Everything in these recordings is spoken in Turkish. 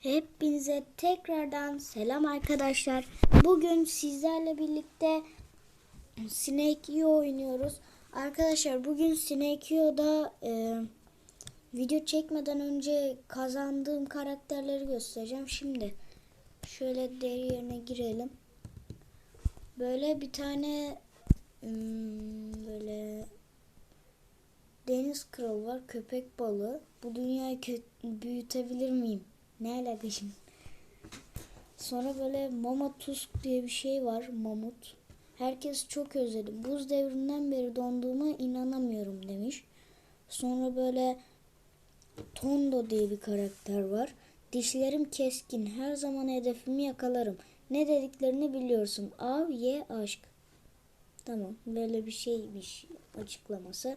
Hepinize tekrardan selam arkadaşlar. Bugün sizlerle birlikte Snake Yo oynuyoruz. Arkadaşlar bugün Snake Yo'da e, video çekmeden önce kazandığım karakterleri göstereceğim. Şimdi şöyle deri yerine girelim. Böyle bir tane hmm, böyle deniz kralı var, köpek balığı. Bu dünyayı büyütebilir miyim? Ne alaka? Sonra böyle Mama diye bir şey var. Mamut. Herkes çok özledi. Buz devrinden beri donduğuma inanamıyorum demiş. Sonra böyle Tondo diye bir karakter var. Dişlerim keskin. Her zaman hedefimi yakalarım. Ne dediklerini biliyorsun. Av ye aşk. Tamam. Böyle bir şeymiş açıklaması.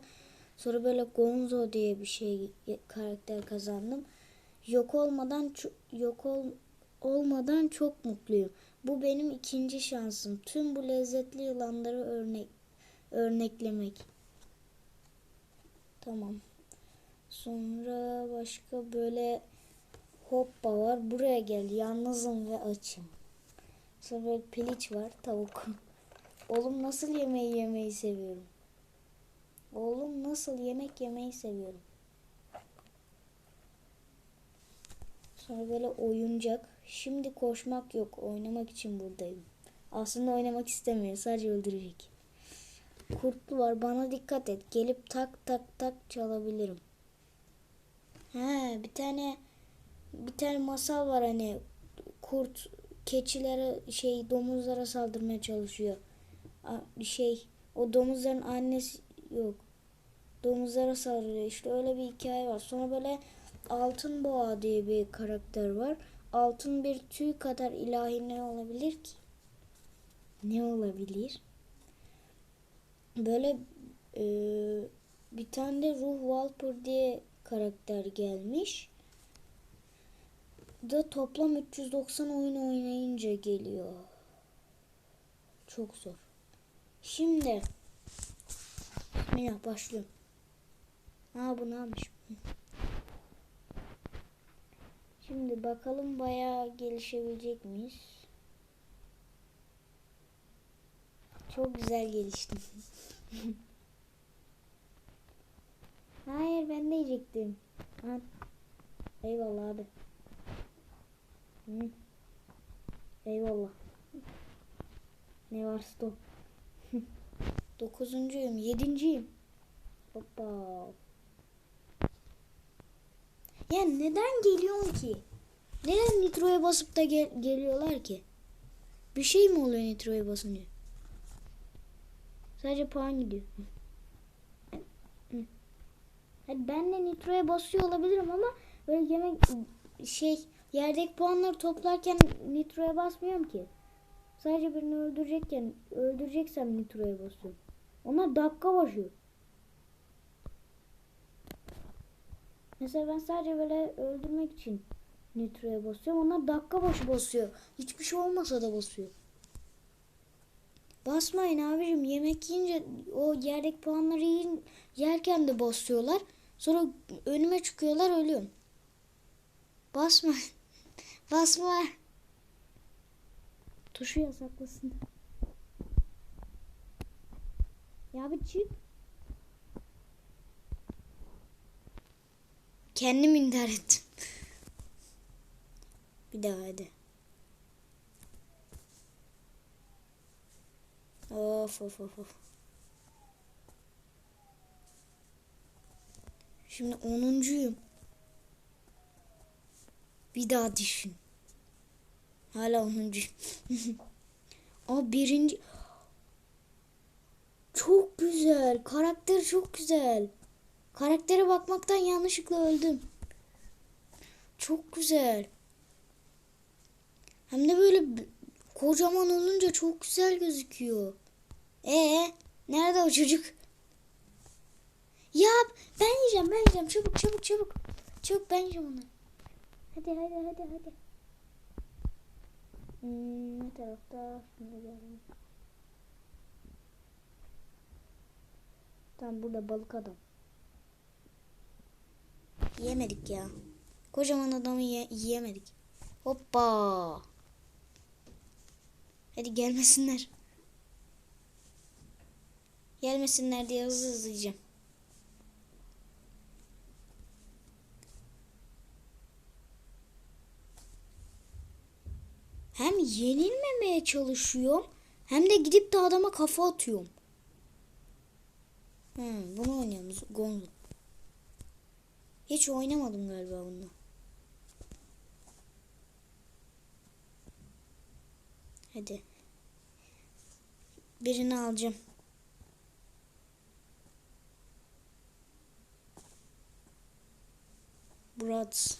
Sonra böyle Gonzo diye bir şey karakter kazandım. Yok olmadan yok ol, olmadan çok mutluyum. Bu benim ikinci şansım. Tüm bu lezzetli yılanları örnek örneklemek. Tamam. Sonra başka böyle hoppa var. Buraya gel. Yalnızım ve açım. Sonra böyle piliç var. Tavuk. Oğlum nasıl yemeği yemeyi seviyorum. Oğlum nasıl yemek yemeyi seviyorum. Sonra böyle oyuncak. Şimdi koşmak yok. Oynamak için buradayım. Aslında oynamak istemiyor. Sadece öldürecek. Kurtlu var. Bana dikkat et. Gelip tak tak tak çalabilirim. He, bir tane bir tane masal var hani kurt keçilere şey domuzlara saldırmaya çalışıyor. Şey o domuzların annesi yok. Domuzlara saldırıyor. İşte öyle bir hikaye var. Sonra böyle Altın Boğa diye bir karakter var. Altın bir tüy kadar ilahi ne olabilir ki? Ne olabilir? Böyle e, bir tane de Ruh Walper diye karakter gelmiş. Da toplam 390 oyun oynayınca geliyor. Çok zor. Şimdi Bismillah başlıyorum. Ha bu neymiş? Şimdi bakalım bayağı gelişebilecek miyiz? Çok güzel geliştim. Hayır ben de yiyecektim. Eyvallah abi. Hı. Eyvallah. Ne var stop. Dokuzuncuyum. Yedinciyim. Hoppa. Ya neden geliyorsun ki? Neden nitroya basıp da gel- geliyorlar ki? Bir şey mi oluyor nitroya basınca? Sadece puan gidiyor. Hadi ben de nitroya basıyor olabilirim ama böyle yemek şey yerdeki puanları toplarken nitroya basmıyorum ki. Sadece birini öldürecekken öldüreceksem nitroya basıyorum. Ona dakika başıyor. Mesela ben sadece böyle öldürmek için nitroya basıyorum. Onlar dakika başı basıyor. Hiçbir şey olmasa da basıyor. Basmayın abicim. Yemek yiyince o yerdeki puanları yiyin, yerken de basıyorlar. Sonra önüme çıkıyorlar ölüyorum. Basma. Basma. Tuşu yasaklasın. Ya bir çık. Kendim intihar ettim. Bir daha hadi. Of of of of. Şimdi onuncuyum. Bir daha düşün. Hala onuncuyum. Aa birinci. Çok güzel. Karakter çok güzel. Karaktere bakmaktan yanlışlıkla öldüm. Çok güzel. Hem de böyle kocaman olunca çok güzel gözüküyor. Ee, nerede o çocuk? Ya ben yiyeceğim, ben yiyeceğim. Çabuk, çabuk, çabuk. Çabuk ben yiyeceğim onu. Hadi, hadi, hadi, hadi. Hmm, ne tarafta? Şimdi görelim. Tamam burada balık adam. Yemedik ya. Kocaman adamı ye- yiyemedik. Hoppa. Hadi gelmesinler. Gelmesinler diye hızlı hızlı yiyeceğim. Hem yenilmemeye çalışıyorum hem de gidip de adama kafa atıyorum. Hmm, bunu oynuyoruz. Gonzo. Hiç oynamadım galiba bunu. Hadi. Birini alacağım. Brads.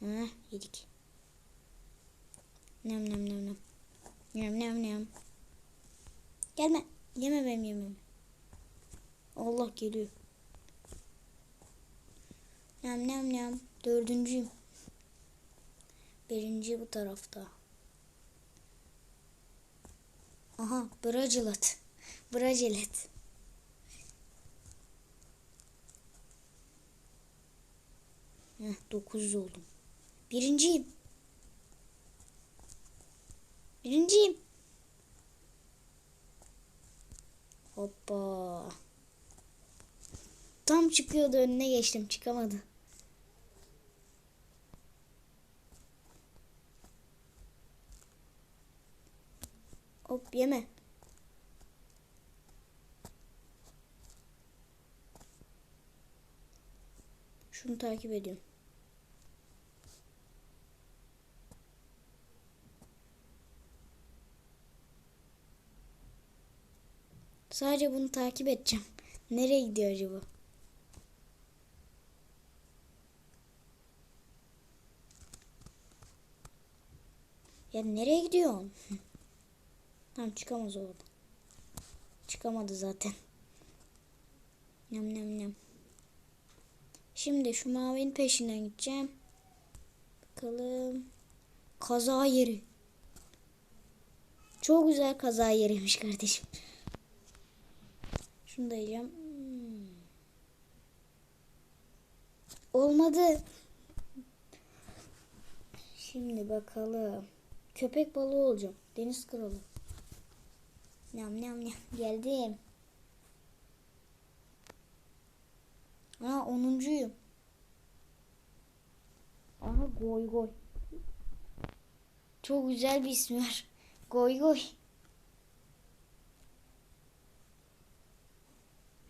Heh, yedik. Nem nem nem nem. Nem nem nem. Gelme. Yeme benim yememi. Allah geliyor. Nem nem nem. Dördüncüyüm. Birinci bu tarafta. Aha Bracelet. Bracelet. Heh, 900 oldum. Birinciyim. Birinciyim. Hoppa. Tam çıkıyordu önüne geçtim çıkamadı. Hop yeme. Şunu takip ediyorum. Sadece bunu takip edeceğim. Nereye gidiyor acaba? Ya nereye gidiyorsun? Tamam çıkamaz orada. Çıkamadı zaten. Nem nem nem. Şimdi şu mavinin peşinden gideceğim. Bakalım. Kaza yeri. Çok güzel kaza yeriymiş kardeşim. Şunu da yiyeceğim. Hmm. Olmadı. Şimdi bakalım. Köpek balığı olacağım. Deniz kralı. Nyam nyam nyam. Geldim. Aa onuncuyum. Aha goy goy. Çok güzel bir ismi var. Goy goy.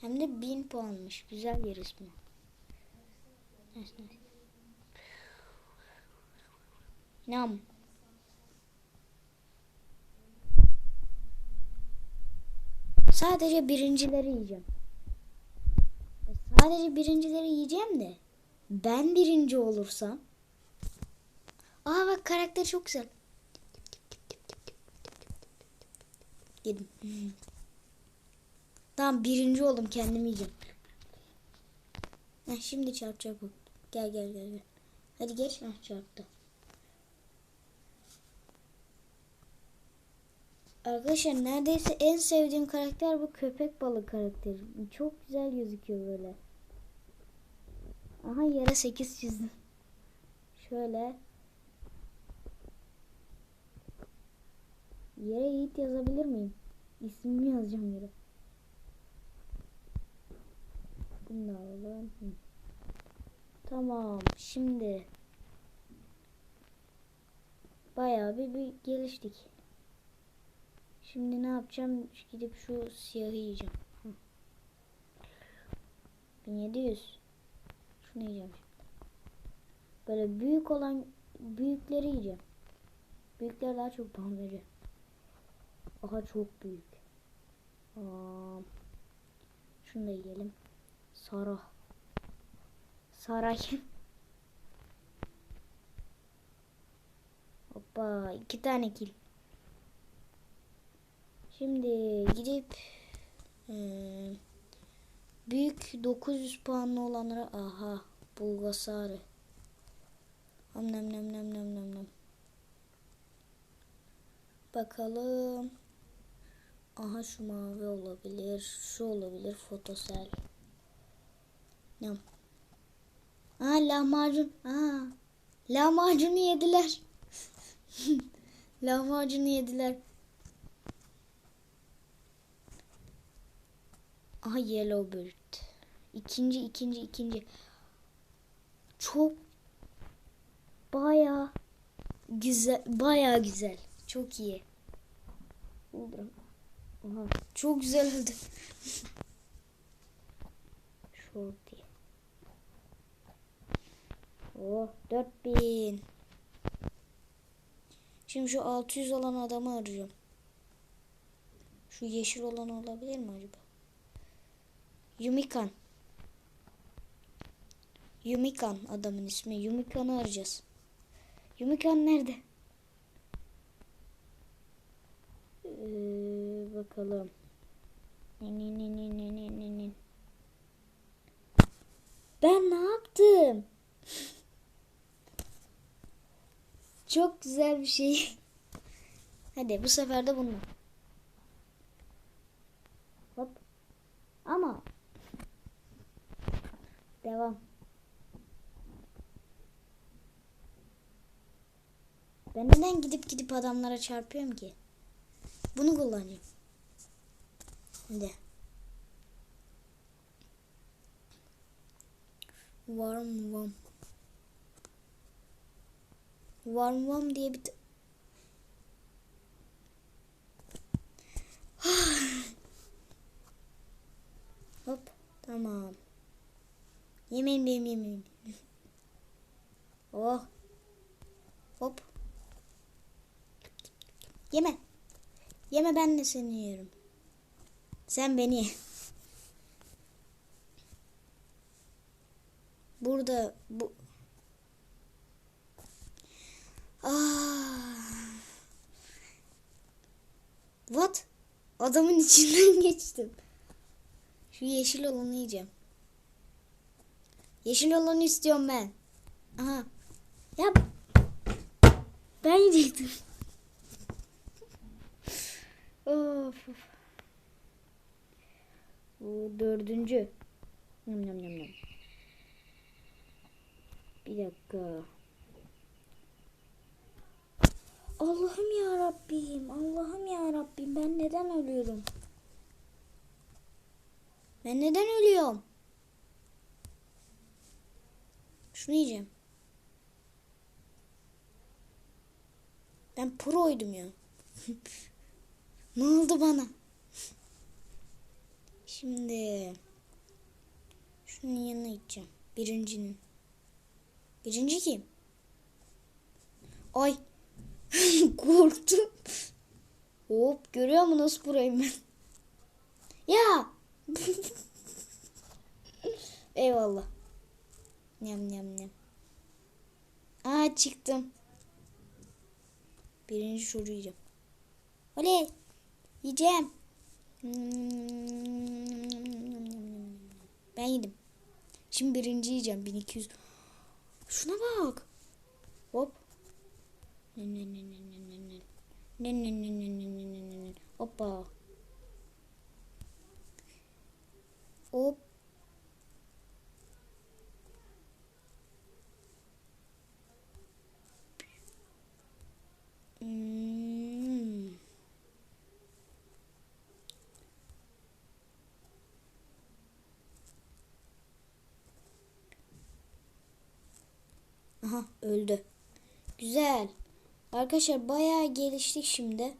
Hem de bin puanmış. Güzel bir ismi. Nam. Sadece birincileri yiyeceğim. E, Sadece birincileri yiyeceğim de ben birinci olursam Aa bak karakteri çok güzel. Yedim. Tamam birinci oldum kendim yiyeceğim. Heh, şimdi çarpacak bu. Gel gel gel. gel. Hadi geç. Heh, çarptı. Arkadaşlar neredeyse en sevdiğim karakter bu köpek balığı karakteri. Çok güzel gözüküyor böyle. Aha yere 8 çizdim. Şöyle. Yere Yiğit yazabilir miyim? İsmimi yazacağım yere. Bunu. Tamam. Şimdi bayağı bir, bir geliştik. Şimdi ne yapacağım? Gidip şu siyahı yiyeceğim. Hı. 1700. Şunu yiyeceğim. Böyle büyük olan büyükleri yiyeceğim. Büyükler daha çok puan veriyor. Aha çok büyük. Aa, şunu da yiyelim. Sara. Saray. Hoppa iki tane kil. Şimdi gidip eee, büyük 900 puanlı olanlara aha Bulgasarı. Ham nem nem nem nem nem nem. Bakalım. Aha şu mavi olabilir. Şu olabilir. Fotosel. Nem. Aa lahmacun. Aa. Lahmacunu yediler. Lahmacunu yediler. Aha Yellowbird. İkinci, ikinci, ikinci. Çok baya güzel, baya güzel. Çok iyi. Aha, çok güzel oldu. Shorty. Oh 4000. Şimdi şu 600 olan adamı arayacağım. Şu yeşil olan olabilir mi acaba? Yumikan. Yumikan adamın ismi. Yumikan'ı arayacağız. Yumikan nerede? Ee, bakalım. Ben ne yaptım? Çok güzel bir şey. Hadi bu sefer de bunu. Hop. Ama devam. Ben neden gidip gidip adamlara çarpıyorum ki? Bunu kullanayım. Hadi. Warm warm. Warm warm diye bir... Hop. Tamam. Yemeğim benim yemeğim. oh. Hop. Yeme. Yeme ben de seni yiyorum. Sen beni ye. Burada bu Ah. What? Adamın içinden geçtim. Şu yeşil olanı yiyeceğim. Yeşil olanı istiyorum ben. Aha. Ya ben yiyecektim. of. Bu dördüncü. Yum yum yum yum. Bir dakika. Allah'ım ya Rabbim. Allah'ım ya Rabbim. Ben neden ölüyorum? Ben neden ölüyorum? Şunu yiyeceğim. Ben proydum ya. ne oldu bana? Şimdi şunun yanına gideceğim. Birincinin. Birinci kim? Ay. Korktum. Hop görüyor musun nasıl burayım ben? Ya. Eyvallah. Nyam nyam nyam. Aa çıktım. Birinci çocuğu yiyeceğim. Oley. Yiyeceğim. Ben yedim. Şimdi birinci yiyeceğim. 1200. Şuna bak. Hop. Hoppa. Hop. Hmm. Aha öldü. Güzel. Arkadaşlar bayağı geliştik şimdi.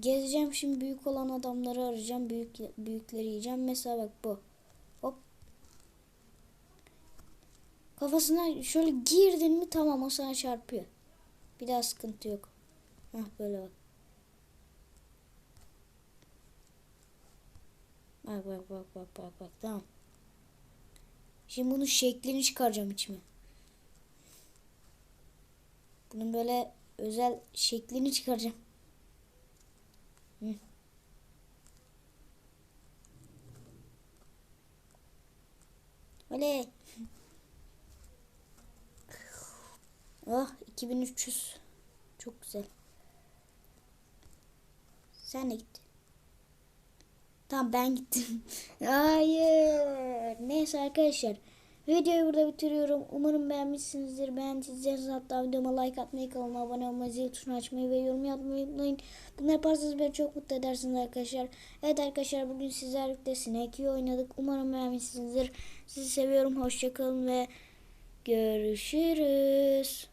Gezeceğim şimdi büyük olan adamları arayacağım. Büyük büyükleri yiyeceğim. Mesela bak bu. Hop. Kafasına şöyle girdin mi tamam o sana çarpıyor. Bir daha sıkıntı yok. Hah böyle bak. Bak bak bak bak bak bak tamam. Şimdi bunun şeklini çıkaracağım içime. Bunun böyle özel şeklini çıkaracağım. Hı. Oley. Oh 2300. Çok güzel. Sen de git. Tamam ben gittim. Hayır. Neyse arkadaşlar. Videoyu burada bitiriyorum. Umarım beğenmişsinizdir. Beğendiyseniz hatta videoma like atmayı, kanalıma abone olmayı, zil tuşunu açmayı ve yorum yapmayı unutmayın. Bunu yaparsanız beni çok mutlu edersiniz arkadaşlar. Evet arkadaşlar bugün sizlerle Snake oynadık. Umarım beğenmişsinizdir. Sizi seviyorum. Hoşçakalın ve görüşürüz.